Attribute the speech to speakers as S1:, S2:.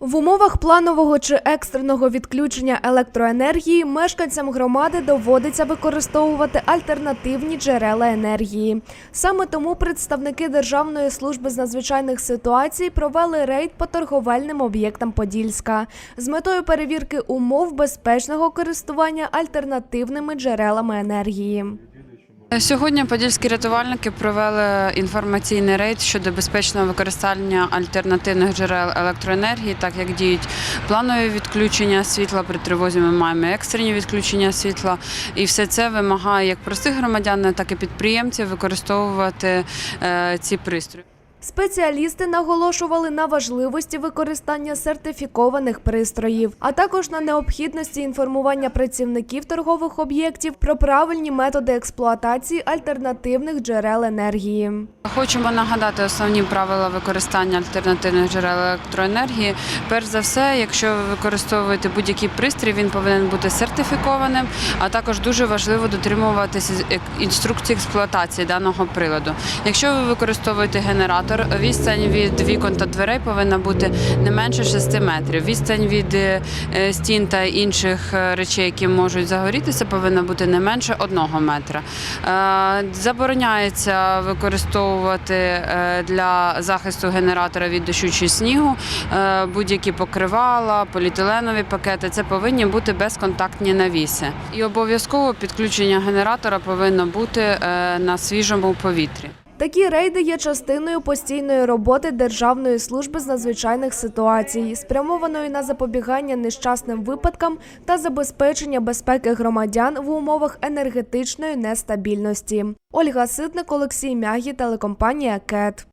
S1: В умовах планового чи екстреного відключення електроенергії мешканцям громади доводиться використовувати альтернативні джерела енергії. Саме тому представники Державної служби з надзвичайних ситуацій провели рейд по торговельним об'єктам Подільська з метою перевірки умов безпечного користування альтернативними джерелами енергії.
S2: Сьогодні подільські рятувальники провели інформаційний рейд щодо безпечного використання альтернативних джерел електроенергії, так як діють планові відключення світла при тривозі. Ми маємо екстрені відключення світла, і все це вимагає як простих громадян, так і підприємців використовувати е, ці пристрої.
S1: Спеціалісти наголошували на важливості використання сертифікованих пристроїв, а також на необхідності інформування працівників торгових об'єктів про правильні методи експлуатації альтернативних джерел енергії.
S2: Хочемо нагадати основні правила використання альтернативних джерел електроенергії. Перш за все, якщо ви використовуєте будь-який пристрій, він повинен бути сертифікованим, а також дуже важливо дотримуватися інструкції експлуатації даного приладу. Якщо ви використовуєте генератор, відстань від вікон та дверей повинна бути не менше 6 метрів. Відстань від е, стін та інших е, речей, які можуть загорітися, повинна бути не менше 1 метра. Е, Забороняється використовувати для захисту генератора від дощу чи снігу будь-які покривала, поліетиленові пакети. Це повинні бути безконтактні навіси. І обов'язково підключення генератора повинно бути на свіжому повітрі.
S1: Такі рейди є частиною постійної роботи Державної служби з надзвичайних ситуацій, спрямованої на запобігання нещасним випадкам та забезпечення безпеки громадян в умовах енергетичної нестабільності. Ольга Ситник, Олексій Мягі, телекомпанія КЕТ.